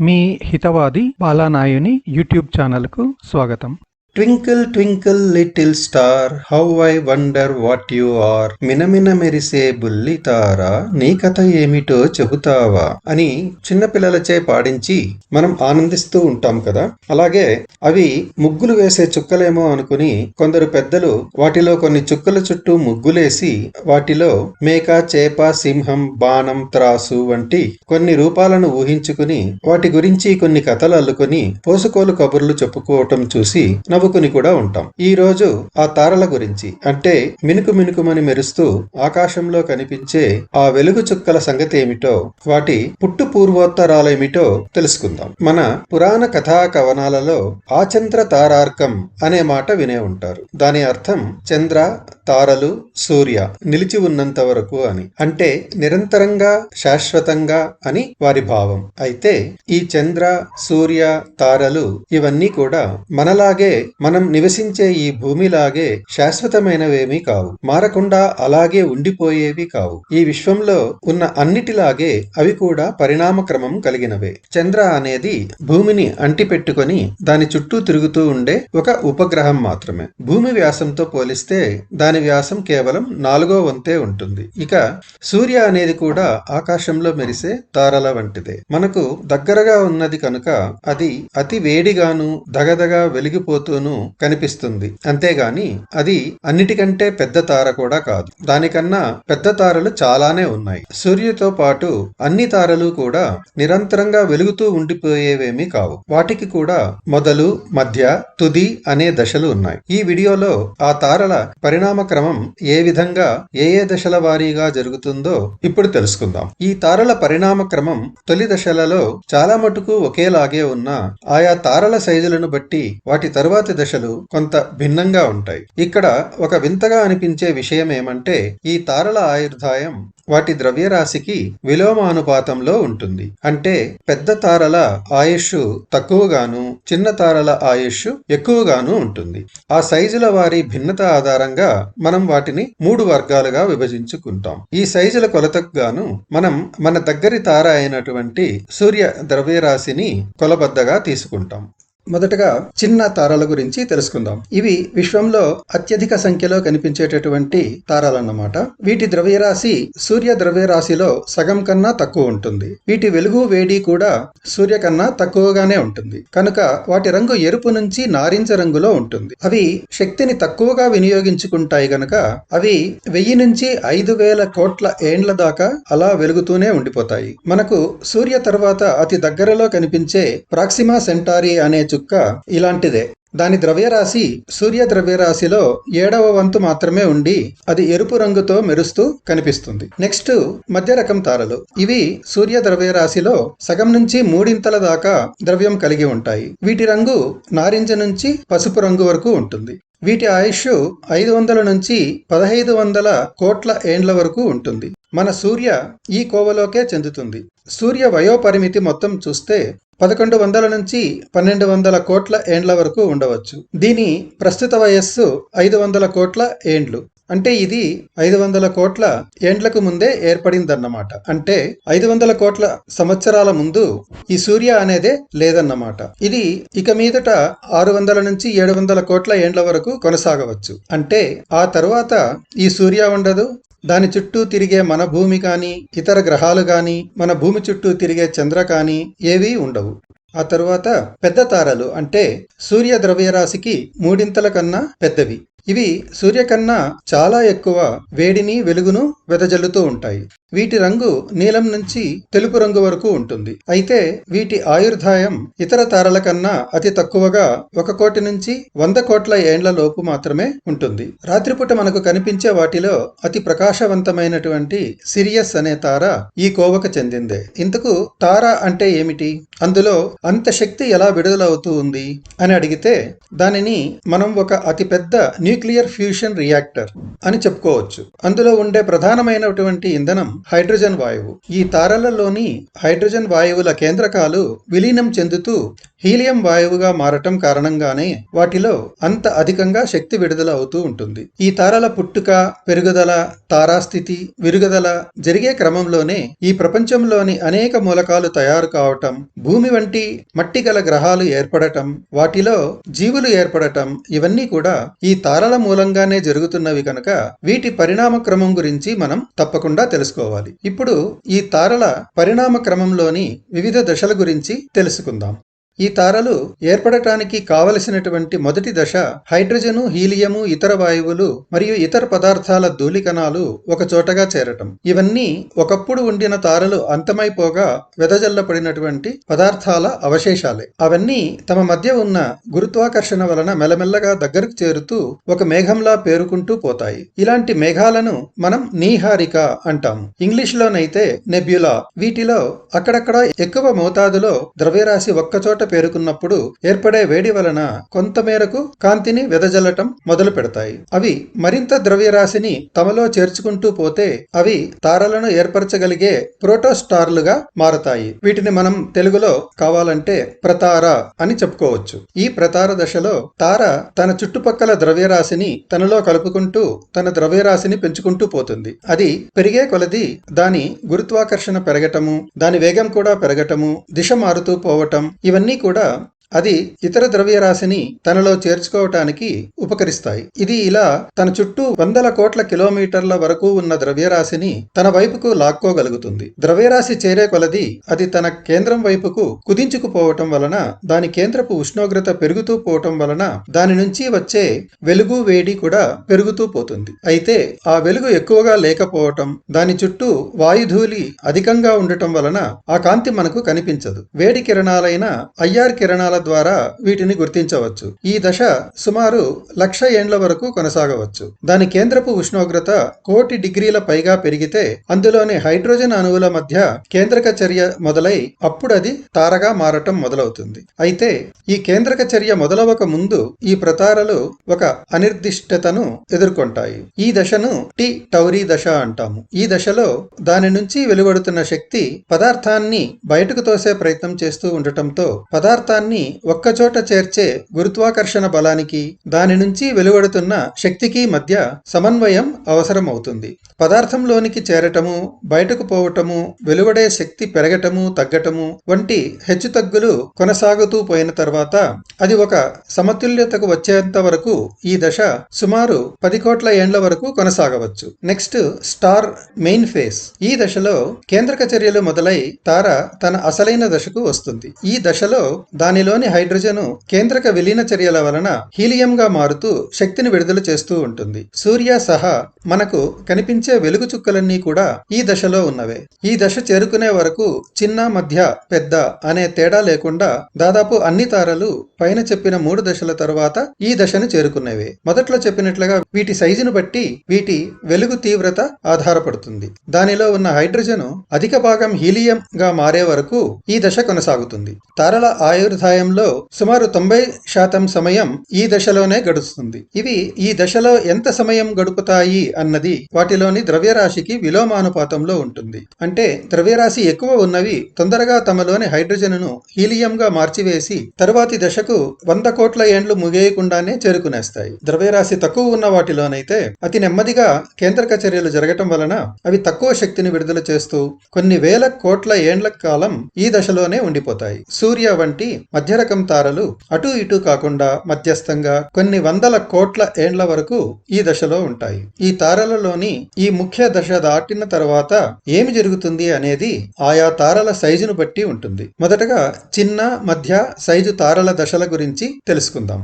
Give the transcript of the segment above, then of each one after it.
మీ Hitwadi బాలానాయుని YouTube ఛానల్కు స్వాగతం. Twinkle twinkle little star how I wonder what you are మినమిన మెరిసే బుల్లి తారా నీ కథ ఏమిటో చెబుతావా? అని చిన్నపిల్లలచే పాడించి మనం ఆనందిస్తూ ఉంటాం కదా. అలాగే అవి ముగ్గులు వేసే చుక్కలేమో అనుకుని కొందరు పెద్దలు వాటిలో కొన్ని చుక్కల చుట్టూ ముగ్గులేసి వాటిలో మేక చేప సింహం బాణం త్రాసు వంటి కొన్ని రూపాలను ఊహించుకుని వాటి గురించి కొన్ని కథలు అల్లుకొని పోసుకోలు కబుర్లు చెప్పుకోవటం చూసి నవ్వుకుని కూడా ఉంటాం. ఈ రోజు ఆ తారల గురించి అంటే మినుకు మినుకుమని మెరుస్తూ ఆకాశంలో కనిపించే ఆ వెలుగు చుక్కల సంగతి ఏమిటో వాటి పుట్టు పూర్వోత్తరాలేమిటో తెలుసుకుందాం. మన పురాణ కథా కవనాలలో ఆచంద్ర తారార్కం అనే మాట వినే ఉంటారు. దాని అర్థం చంద్ర తారలు సూర్య నిలిచి ఉన్నంత వరకు అని. అంటే నిరంతరంగా శాశ్వతంగా అని వారి భావం. అయితే ఈ చంద్ర సూర్య తారలు ఇవన్నీ కూడా మనలాగే మనం నివసించే ఈ భూమిలాగే శాశ్వతమైనవేమీ కావు. మారకుండా అలాగే ఉండిపోయేవి కావు. ఈ విశ్వంలో ఉన్న అన్నిటిలాగే అవి కూడా పరిణామ క్రమం కలిగినవే. చంద్ర అనేది భూమిని అంటిపెట్టుకొని దాని చుట్టూ తిరుగుతూ ఉండే ఒక ఉపగ్రహం మాత్రమే. భూమి వ్యాసంతో పోలిస్తే దాని వ్యాసం కేవలం నాలుగో వంతే ఉంటుంది. ఇక సూర్య అనేది కూడా ఆకాశంలో మెరిసే తారల వంటిదే. మనకు దగ్గరగా ఉన్నది కనుక అది అతి వేడిగాను దగదగా వెలిగిపోతూ తారలోనూ కనిపిస్తుంది. అంతేగాని అది అన్నిటికంటే పెద్ద తార కూడా కాదు. దానికన్నా పెద్ద తారలు చాలానే ఉన్నాయి. సూర్యుతో పాటు అన్ని తారలు కూడా నిరంతరంగా వెలుగుతూ ఉండిపోయేవేమీ కావు. వాటికి కూడా మొదలు మధ్య తుది అనే దశలు ఉన్నాయి. ఈ వీడియోలో ఆ తారల పరిణామ క్రమం ఏ విధంగా ఏ ఏ దశల వారీగా జరుగుతుందో ఇప్పుడు తెలుసుకుందాం. ఈ తారల పరిణామ క్రమం తొలి దశలలో చాలా మటుకు ఒకేలాగే ఉన్న ఆయా తారల సైజులను బట్టి వాటి తరువాత దశలు కొంత భిన్నంగా ఉంటాయి. ఇక్కడ ఒక వింతగా అనిపించే విషయం ఏమంటే ఈ తారల ఆయుర్దాయం వాటి ద్రవ్యరాశికి విలోమానుపాతంలో ఉంటుంది. అంటే పెద్ద తారల ఆయుష్ తక్కువగాను చిన్న తారల ఆయుష్ ఎక్కువగాను ఉంటుంది. ఆ సైజుల వారి భిన్నత ఆధారంగా మనం వాటిని మూడు వర్గాలుగా విభజించుకుంటాం. ఈ సైజుల కొలతకు గాను మనం మన దగ్గరి తార అయినటువంటి సూర్య ద్రవ్యరాశిని కొలబద్దగా తీసుకుంటాం. మొదటగా చిన్న తారాల గురించి తెలుసుకుందాం. ఇవి విశ్వంలో అత్యధిక సంఖ్యలో కనిపించేటటువంటి తారాలన్నమాట. వీటి ద్రవ్యరాశి సూర్య ద్రవ్యరాశిలో సగం కన్నా తక్కువ ఉంటుంది. వీటి వెలుగు వేడి కూడా సూర్య కన్నా తక్కువగానే ఉంటుంది. కనుక వాటి రంగు ఎరుపు నుంచి నారింజ రంగులో ఉంటుంది. అవి శక్తిని తక్కువగా వినియోగించుకుంటాయి గనక అవి వెయ్యి నుంచి ఐదు వేల కోట్ల ఏండ్ల దాకా అలా వెలుగుతూనే ఉండిపోతాయి. మనకు సూర్య తర్వాత అతి దగ్గరలో కనిపించే ప్రాక్సిమా సెంటారీ అనే చుక్క ఇలాంటిదే. దాని ద్రవ్యరాశి సూర్య ద్రవ్యరాశిలో ఏడవ వంతు మాత్రమే ఉండి అది ఎరుపు రంగుతో మెరుస్తూ కనిపిస్తుంది. నెక్స్ట్ మధ్య రకం తారలు. ఇవి సూర్య ద్రవ్యరాశిలో సగం నుంచి మూడింతల దాకా ద్రవ్యం కలిగి ఉంటాయి. వీటి రంగు నారింజ నుంచి పసుపు రంగు వరకు ఉంటుంది. వీటి ఆయుష్ ఐదు వందల నుంచి పదహైదు వందల కోట్ల ఏండ్ల వరకు ఉంటుంది. మన సూర్య ఈ కోవలోకే చెందుతుంది. సూర్య వయోపరిమితి మొత్తం చూస్తే పదకొండు వందల నుంచి పన్నెండు వందల కోట్ల ఏండ్ల వరకు ఉండవచ్చు. దీని ప్రస్తుత వయస్సు ఐదు వందల కోట్ల ఏండ్లు. అంటే ఇది ఐదు వందల కోట్ల ఏండ్లకు ముందే ఏర్పడిందన్నమాట. అంటే ఐదు వందల కోట్ల సంవత్సరాల ముందు ఈ సూర్య అనేదే లేదన్నమాట. ఇది ఇక మీదట ఆరు వందల నుంచి ఏడు వందల కోట్ల ఏండ్ల వరకు కొనసాగవచ్చు. అంటే ఆ తర్వాత ఈ సూర్య ఉండదు దాని చుట్టూ తిరిగే మన భూమి కానీ ఇతర గ్రహాలు కానీ మన భూమి చుట్టూ తిరిగే చంద్ర కానీ ఏవీ ఉండవు. ఆ తరువాత పెద్ద తారలు అంటే సూర్య ద్రవ్యరాశికి మూడింతల కన్నా పెద్దవి. ఇవి సూర్య కన్నా చాలా ఎక్కువ వేడిని వెలుగును వెదజల్లుతూ ఉంటాయి. వీటి రంగు నీలం నుంచి తెలుపు రంగు వరకు ఉంటుంది. అయితే వీటి ఆయుర్దాయం ఇతర తారల కన్నా అతి తక్కువగా ఒక కోటి నుంచి వంద కోట్ల ఏండ్ల లోపు మాత్రమే ఉంటుంది. రాత్రిపూట మనకు కనిపించే వాటిలో అతి ప్రకాశవంతమైనటువంటి సిరియస్ అనే తార ఈ కోవకు చెందిందే. ఇంతకు తార అంటే ఏమిటి? అందులో అంత శక్తి ఎలా విడుదలవుతూ ఉంది? అని అడిగితే దానిని మనం ఒక అతి పెద్ద న్యూక్లియర్ ఫ్యూషన్ రియాక్టర్ అని చెప్పుకోవచ్చు. అందులో ఉండే ప్రధానమైనటువంటి ఇంధనం హైడ్రోజన్ వాయువు. ఈ తారలలోని హైడ్రోజన్ వాయువుల కేంద్రకాలు విలీనం చెందుతూ హీలియం వాయువుగా మారటం కారణంగానే వాటిలో అంత అధికంగా శక్తి విడుదల అవుతూ ఉంటుంది. ఈ తారల పుట్టుక పెరుగుదల తారాస్థితి విరుగుదల జరిగే క్రమంలోనే ఈ ప్రపంచంలోని అనేక మూలకాలు తయారు కావటం భూమి వంటి మట్టి గల గ్రహాలు ఏర్పడటం వాటిలో జీవులు ఏర్పడటం ఇవన్నీ కూడా ఈ తార తారల మూలంగానే జరుగుతున్నవి కనుక వీటి పరిణామ క్రమం గురించి మనం తప్పకుండా తెలుసుకోవాలి. ఇప్పుడు ఈ తారల పరిణామ క్రమంలోని వివిధ దశల గురించి తెలుసుకుందాం. ఈ తారలు ఏర్పడటానికి కావలసినటువంటి మొదటి దశ హైడ్రోజను హీలియము ఇతర వాయువులు మరియు ఇతర పదార్థాల ధూళికణాలు ఒక చోటగా చేరటం. ఇవన్నీ ఒకప్పుడు ఉండిన తారలు అంతమైపోగా వెదజల్లబడినటువంటి పదార్థాల అవశేషాలే. అవన్నీ తమ మధ్య ఉన్న గురుత్వాకర్షణ వలన మెల్లమెల్లగా దగ్గరకు చేరుతూ ఒక మేఘంలా పేరుకుంటూ పోతాయి. ఇలాంటి మేఘాలను మనం నీహారిక అంటాం ఇంగ్లీష్ లోనైతే నెబ్యులా. వీటిలో అక్కడక్కడ ఎక్కువ మోతాదులో ద్రవ్యరాశి ఒక్కచోట పేరుకున్నప్పుడు ఏర్పడే వేడి వలన కొంతమేరకు కాంతిని వెదజల్లటం మొదలు పెడతాయి. అవి మరింత ద్రవ్యరాశిని తమలో చేర్చుకుంటూ పోతే అవి తారలను ఏర్పరచగలిగే ప్రోటోస్టార్లుగా మారతాయి. వీటిని మనం తెలుగులో కావాలంటే ప్రతార అని చెప్పుకోవచ్చు. ఈ ప్రతార దశలో తార తన చుట్టుపక్కల ద్రవ్యరాశిని తనలో కలుపుకుంటూ తన ద్రవ్యరాశిని పెంచుకుంటూ పోతుంది. అది పెరిగే కొలది దాని గురుత్వాకర్షణ పెరగటము దాని వేగం కూడా పెరగటము దిశ మారుతూ పోవటం ఇవన్నీ కూడా అది ఇతర ద్రవ్యరాశిని తనలో చేర్చుకోవటానికి ఉపకరిస్తాయి. ఇది ఇలా తన చుట్టూ వందల కోట్ల కిలోమీటర్ల వరకు ఉన్న ద్రవ్యరాశిని తన వైపుకు లాక్కోగలుగుతుంది. ద్రవ్యరాశి చేరే కొలది అది తన కేంద్రం వైపుకు కుదించుకుపోవటం వలన దాని కేంద్రపు ఉష్ణోగ్రత పెరుగుతూ పోవటం వలన దాని నుంచి వచ్చే వెలుగు వేడి కూడా పెరుగుతూ పోతుంది. అయితే ఆ వెలుగు ఎక్కువగా లేకపోవటం దాని చుట్టూ వాయుధూళి అధికంగా ఉండటం వలన ఆ కాంతి మనకు కనిపించదు. వేడి కిరణాలైన ఐఆర్ కిరణాల ద్వారా వీటిని గుర్తించవచ్చు. ఈ దశ సుమారు లక్ష ఏండ్ల వరకు కొనసాగవచ్చు. దాని కేంద్రపు ఉష్ణోగ్రత కోటి డిగ్రీల పైగా పెరిగితే అందులోని హైడ్రోజన్ అణువుల మధ్య కేంద్రక చర్య మొదలై అప్పుడు అది తారగా మారటం మొదలవుతుంది. అయితే ఈ కేంద్రక చర్య మొదలవక ముందు ఈ ప్రతారలు ఒక అనిర్దిష్టతను ఎదుర్కొంటాయి. ఈ దశను టి టౌరీ దశ అంటాము. ఈ దశలో దాని నుంచి వెలువడుతున్న శక్తి పదార్థాన్ని బయటకు తోసే ప్రయత్నం చేస్తూ ఉండటంతో పదార్థాన్ని ఒక్కచోట చేర్చే గురుత్వాకర్షణ బలానికి దాని నుంచి వెలువడుతున్న శక్తికి మధ్య సమన్వయం అవసరం అవుతుంది పదార్థంలోనికి చేరటము బయటకు పోవటము వెలువడే శక్తి పెరగటము తగ్గటము వంటి హెచ్చుతగ్గులు కొనసాగుతూ పోయిన తర్వాత అది ఒక సమతుల్యతకు వచ్చేంత వరకు ఈ దశ సుమారు పది కోట్ల ఏండ్ల వరకు కొనసాగవచ్చు. Next star main phase. ఈ దశలో కేంద్రక చర్యలు మొదలై తార తన అసలైన దశకు వస్తుంది. ఈ దశలో దానిలోని హైడ్రోజన్ కేంద్రక విలీన చర్యల వలన హీలియంగా మారుతూ శక్తిని విడుదల చేస్తూ ఉంటుంది. సూర్య సహా మనకు కనిపించే వెలుగు చుక్కలన్నీ కూడా ఈ దశలో ఉన్నవే. ఈ దశ చేరుకునే వరకు చిన్న మధ్య పెద్ద అనే తేడా లేకుండా దాదాపు అన్ని తారలు పైన చెప్పిన మూడు దశల తరువాత ఈ దశను చేరుకునేవే. మొదట్లో చెప్పినట్లుగా వీటి సైజును బట్టి వీటి వెలుగు తీవ్రత ఆధారపడుతుంది. దానిలో ఉన్న హైడ్రోజన్ అధిక భాగం హీలియం గా మారే వరకు ఈ దశ కొనసాగుతుంది. తారల సమయంలో సుమారు తొంభై శాతం సమయం ఈ దశలోనే గడుస్తుంది. ఇవి ఈ దశలో ఎంత సమయం గడుపుతాయి అన్నది వాటిలోని ద్రవ్యరాశికి విలోమానుపాతంలో ఉంటుంది. అంటే ద్రవ్యరాశి ఎక్కువ ఉన్నవి తొందరగా తమలోని హైడ్రోజన్ను హీలియంగా మార్చివేసి తరువాతి దశకు వంద కోట్ల ఏండ్లు ముగేయకుండానే చేరుకునేస్తాయి. ద్రవ్యరాశి తక్కువ ఉన్న వాటిలోనైతే అతి నెమ్మదిగా కేంద్రక చర్యలు జరగటం వలన అవి తక్కువ శక్తిని విడుదల చేస్తూ కొన్ని వేల కోట్ల ఏండ్ల కాలం ఈ దశలోనే ఉండిపోతాయి. సూర్య వంటి మధ్య మధ్యరకం తారలు అటు ఇటు కాకుండా మధ్యస్థంగా కొన్ని వందల కోట్ల ఏండ్ల వరకు ఈ దశలో ఉంటాయి. ఈ తారలలోని ఈ ముఖ్య దశ దాటిన తర్వాత ఏమి జరుగుతుంది అనేది ఆయా తారల సైజును బట్టి ఉంటుంది. మొదటగా చిన్న మధ్య సైజు తారల దశల గురించి తెలుసుకుందాం.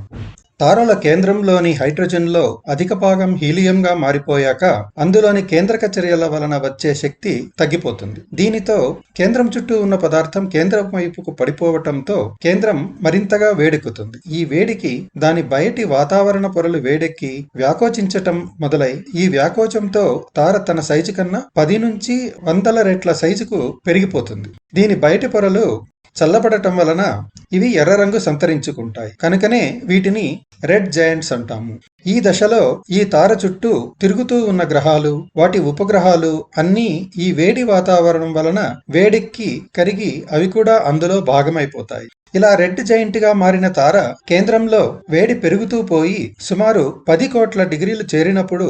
తారల కేంద్రంలోని హైడ్రోజన్లో అధిక భాగం హీలియంగా మారిపోయాక అందులోని కేంద్రక చర్యల వలన వచ్చే శక్తి తగ్గిపోతుంది. దీనితో కేంద్రం చుట్టూ ఉన్న పదార్థం కేంద్రం వైపుకు పడిపోవటంతో కేంద్రం మరింతగా వేడెక్కుతుంది. ఈ వేడికి దాని బయటి వాతావరణ పొరలు వేడెక్కి వ్యాకోచించటం మొదలై ఈ వ్యాకోచంతో తార తన సైజు కన్నా పది నుంచి వందల రెట్ల సైజుకు పెరిగిపోతుంది. దీని బయటి పొరలు చల్లబడటం వలన ఇవి ఎర్ర రంగు సంతరించుకుంటాయి. కనుకనే వీటిని రెడ్ జైంట్స్ అంటాము. ఈ దశలో ఈ తార చుట్టూ తిరుగుతూ ఉన్న గ్రహాలు వాటి ఉపగ్రహాలు అన్నీ ఈ వేడి వాతావరణం వలన వేడెక్కి కరిగి అవి కూడా అందులో భాగమైపోతాయి. ఇలా రెడ్ జైంట్గా మారిన తార కేంద్రంలో వేడి పెరుగుతూ పోయి సుమారు పది కోట్ల డిగ్రీలు చేరినప్పుడు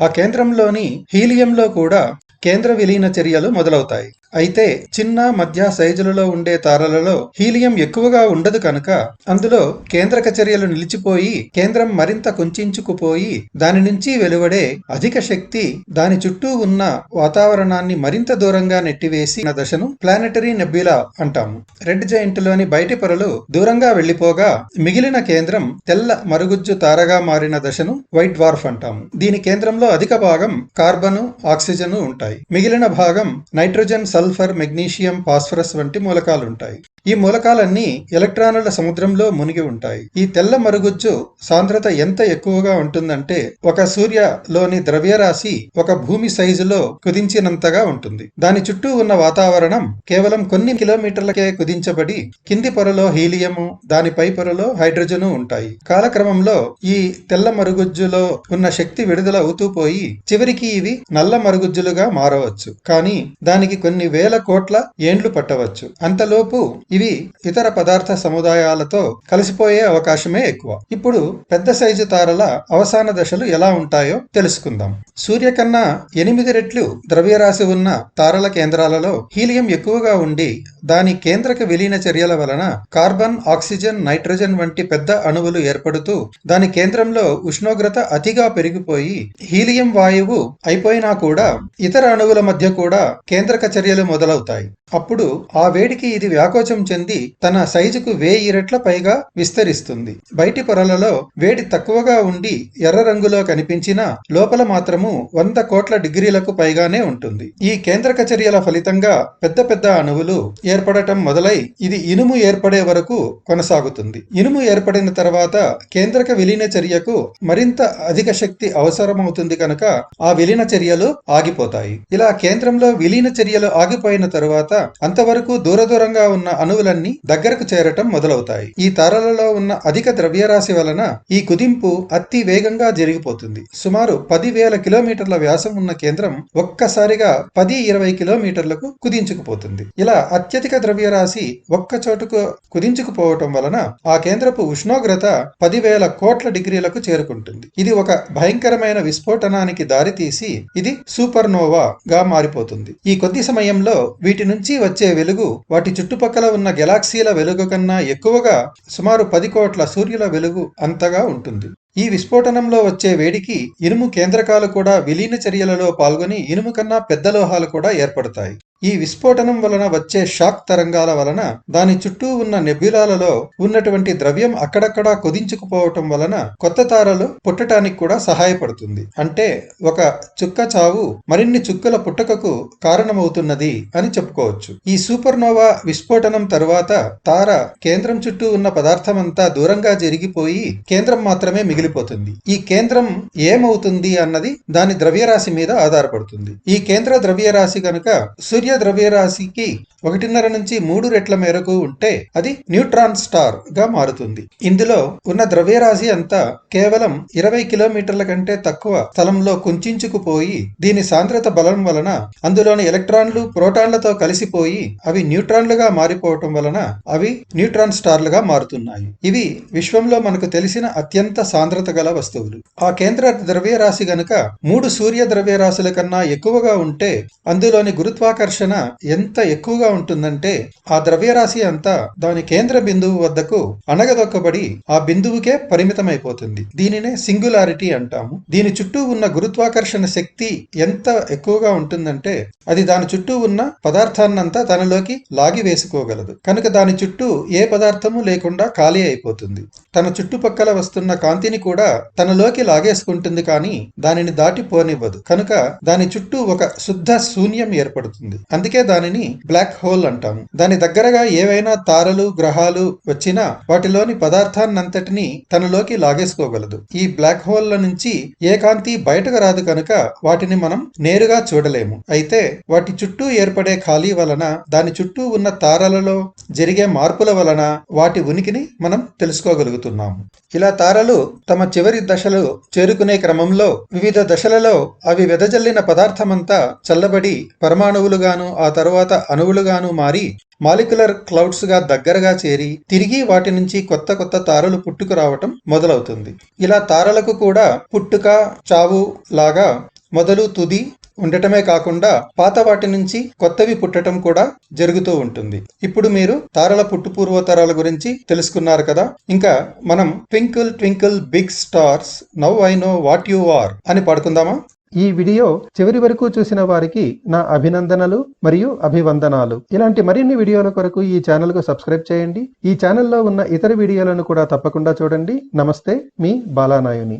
ఆ కేంద్రంలోని హీలియంలో కూడా కేంద్ర విలీన చర్యలు మొదలవుతాయి. అయితే చిన్న మధ్య సైజులలో ఉండే తారలలో హీలియం ఎక్కువగా ఉండదు కనుక అందులో కేంద్రక చర్యలు నిలిచిపోయి కేంద్రం మరింత కుంచుకుపోయి దాని నుంచి వెలువడే అధిక శక్తి దాని చుట్టూ ఉన్న వాతావరణాన్ని మరింత దూరంగా నెట్టివేసిన దశను ప్లానెటరీ నెబ్యులా అంటాము. రెడ్ జైంట్లోని బయటి పొరలు దూరంగా వెళ్ళిపోగా మిగిలిన కేంద్రం తెల్ల మరుగుజ్జు తారగా మారిన దశను వైట్ వార్ఫ్ అంటాము. దీని కేంద్రంలో అధిక భాగం కార్బను ఆక్సిజన్ ఉంటాయి. మిగిలిన భాగం నైట్రోజన్ సల్ఫర్ మెగ్నీషియం ఫాస్ఫరస్ వంటి మూలకాలు ఉంటాయి ఈ మూలకాలన్నీ ఎలక్ట్రానుల సముద్రంలో మునిగి ఉంటాయి. ఈ తెల్ల మరుగుజ్జు సాంద్రత ఎంత ఎక్కువగా ఉంటుందంటే ఒక సూర్యలోని ద్రవ్యరాశి ఒక భూమి సైజులో కుదించినంతగా ఉంటుంది. దాని చుట్టూ ఉన్న వాతావరణం కేవలం కొన్ని కిలోమీటర్లకే కుదించబడి కింది పొరలో హీలియము దాని పై పొరలో హైడ్రోజను ఉంటాయి. కాలక్రమంలో ఈ తెల్ల మరుగుజ్జులో ఉన్న శక్తి విడుదల అవుతూ పోయి చివరికి ఇవి నల్ల మరుగుజ్జులుగా మారవచ్చు. కానీ దానికి కొన్ని వేల కోట్ల ఏండ్లు పట్టవచ్చు. అంతలోపు ఇవి ఇతర పదార్థ సముదాయాలతో కలిసిపోయే అవకాశమే ఎక్కువ. ఇప్పుడు పెద్ద సైజు తారల అవసాన దశలు ఎలా ఉంటాయో తెలుసుకుందాం. సూర్య కన్నా ఎనిమిది రెట్లు ద్రవ్యరాశి ఉన్న తారల కేంద్రాలలో హీలియం ఎక్కువగా ఉండి దాని కేంద్రక విలీన చర్యల వలన కార్బన్ ఆక్సిజన్ నైట్రోజన్ వంటి పెద్ద అణువులు ఏర్పడుతూ దాని కేంద్రంలో ఉష్ణోగ్రత అతిగా పెరిగిపోయి హీలియం వాయువు అయిపోయినా కూడా ఇతర అణువుల మధ్య కూడా కేంద్రక చర్యలు మొదలవుతాయి. అప్పుడు ఆ వేడికి ఇది వ్యాకోచం చెంది తన సైజుకు వేయి రెట్ల పైగా విస్తరిస్తుంది. బయటి పొరలలో వేడి తక్కువగా ఉండి ఎర్ర రంగులో కనిపించినా లోపల మాత్రము వంద కోట్ల డిగ్రీలకు పైగానే ఉంటుంది. ఈ కేంద్రక చర్యల ఫలితంగా పెద్ద పెద్ద అణువులు ఏర్పడటం మొదలై ఇది ఇనుము ఏర్పడే వరకు కొనసాగుతుంది. ఇనుము ఏర్పడిన తర్వాత కేంద్రక విలీన చర్యకు మరింత అధిక శక్తి అవసరమవుతుంది కనుక ఆ విలీన చర్యలు ఆగిపోతాయి. ఇలా కేంద్రంలో విలీన చర్యలు ఆగిపోయిన తరువాత అంతవరకు దూర దూరంగా ఉన్న అణువులన్నీ దగ్గరకు చేరటం మొదలవుతాయి. ఈ తారలలో ఉన్న అధిక ద్రవ్యరాశి వలన ఈ కుదింపు అతి వేగంగా జరిగిపోతుంది. సుమారు పదివేల కిలోమీటర్ల వ్యాసం ఉన్న కేంద్రం ఒక్కసారిగా పది ఇరవై కిలోమీటర్లకు కుదించుకుపోతుంది. ఇలా అత్యధిక ద్రవ్యరాశి ఒక్క చోటుకు కుదించుకుపోవటం వలన ఆ కేంద్రపు ఉష్ణోగ్రత పదివేల కోట్ల డిగ్రీలకు చేరుకుంటుంది. ఇది ఒక భయంకరమైన విస్ఫోటనానికి దారితీసి ఇది సూపర్నోవా గా మారిపోతుంది. ఈ కొద్ది సమయంలో వీటి నుంచి వచ్చే వెలుగు వాటి చుట్టుపక్కల ఉన్న గెలాక్సీల వెలుగు కన్నా ఎక్కువగా సుమారు పది కోట్ల సూర్యుల వెలుగు అంతగా ఉంటుంది. ఈ విస్ఫోటనంలో వచ్చే వేడికి ఇనుము కేంద్రకాలు కూడా విలీన చర్యలలో పాల్గొని ఇనుము కన్నా పెద్ద లోహాలు కూడా ఏర్పడతాయి. ఈ విస్ఫోటనం వలన వచ్చే షాక్ తరంగాల వలన దాని చుట్టూ ఉన్న నెబ్యులాలలో ఉన్నటువంటి ద్రవ్యం అక్కడక్కడా కుదించుకుపోవటం వలన కొత్త తారలు పుట్టటానికి కూడా సహాయపడుతుంది. అంటే ఒక చుక్క చావు మరిన్ని చుక్కల పుట్టకకు కారణమవుతున్నది అని చెప్పుకోవచ్చు. ఈ సూపర్నోవా విస్ఫోటనం తరువాత తార కేంద్రం చుట్టూ ఉన్న పదార్థమంతా దూరంగా జరిగిపోయి కేంద్రం మాత్రమే మిగిలిపోతుంది. ఈ కేంద్రం ఏమవుతుంది అన్నది దాని ద్రవ్యరాశి మీద ఆధారపడుతుంది. ఈ కేంద్ర ద్రవ్యరాశి కనుక సూర్య ద్రవ్యరాశికి ఒకటిన్నర నుంచి మూడు రెట్ల మేరకు ఉంటే అది న్యూట్రాన్ స్టార్గా మారుతుంది. ఇందులో ఉన్న ద్రవ్యరాశి అంతా కేవలం ఇరవై కిలోమీటర్ల కంటే తక్కువ స్థలంలో కుంచుకుపోయి దీని సాంద్రత బలం వలన అందులోని ఎలక్ట్రాన్లు ప్రోటాన్లతో కలిసిపోయి అవి న్యూట్రాన్లుగా మారిపోవటం వలన అవి న్యూట్రాన్ స్టార్లుగా మారుతున్నాయి. ఇవి విశ్వంలో మనకు తెలిసిన అత్యంత సాంద్రత గల వస్తువులు. ఆ కేంద్ర ద్రవ్యరాశి గనుక మూడు సూర్య ద్రవ్యరాశుల కన్నా ఎక్కువగా ఉంటే అందులోని గురుత్వాకర్షణ ఎంత ఎక్కువగా ఉంటుందంటే ఆ ద్రవ్యరాశి అంతా దాని కేంద్ర బిందువు వద్దకు అణగదొక్కబడి ఆ బిందువుకే పరిమితమైపోతుంది. దీనినే సింగులారిటీ అంటాము. దీని చుట్టూ ఉన్న గురుత్వాకర్షణ శక్తి ఎంత ఎక్కువగా ఉంటుందంటే అది దాని చుట్టూ ఉన్న పదార్థాన్నంతా తనలోకి లాగి వేసుకోగలదు. కనుక దాని చుట్టూ ఏ పదార్థము లేకుండా ఖాళీ అయిపోతుంది. తన చుట్టుపక్కల వస్తున్న కాంతిని కూడా తనలోకి లాగేసుకుంటుంది కానీ దానిని దాటి పోనివ్వదు కనుక దాని చుట్టూ ఒక శుద్ధ శూన్యం ఏర్పడుతుంది. అందుకే దానిని బ్లాక్ హోల్ అంటాము దాని దగ్గరగా ఏవైనా తారలు గ్రహాలు వచ్చినా వాటిలోని పదార్థాన్నంతటిని తనలోకి లాగేసుకోగలదు. ఈ బ్లాక్ హోల్ల నుంచి ఏ కాంతి బయటకు రాదు కనుక వాటిని మనం నేరుగా చూడలేము. అయితే వాటి చుట్టూ ఏర్పడే ఖాళీ వలన దాని చుట్టూ ఉన్న తారలలో జరిగే మార్పుల వలన వాటి ఉనికిని మనం తెలుసుకోగలుగుతున్నాము ఇలా తారలు తమ చివరి దశలు చేరుకునే క్రమంలో వివిధ దశలలో అవి వెదజల్లిన పదార్థమంతా చల్లబడి పరమాణువులుగా గాను ఆ తర్వాత అణువులుగాను మారి మాలిక్యులర్ క్లౌడ్స్గా దగ్గరగా చేరి తిరిగి వాటి నుంచి కొత్త కొత్త తారలు పుట్టుకు రావటం మొదలవుతుంది. ఇలా తారలకు కూడా పుట్టుక చావు లాగా మొదలు తుది ఉండటమే కాకుండా పాత వాటి నుంచి కొత్తవి పుట్టడం కూడా జరుగుతూ ఉంటుంది. ఇప్పుడు మీరు తారల పుట్టు పూర్వతరాల గురించి తెలుసుకున్నారు కదా? ఇంకా మనం twinkle twinkle big stars now I know what you are అని పడుకుందామా? ఈ వీడియో చివరి వరకు చూసిన వారికి నా అభినందనలు మరియు అభివందనాలు. ఇలాంటి మరిన్ని వీడియోల కొరకు ఈ ఛానల్కు సబ్స్క్రైబ్ చేయండి. ఈ ఛానల్లో ఉన్న ఇతర వీడియోలను కూడా తప్పకుండా చూడండి. నమస్తే మీ బాలానాయుని.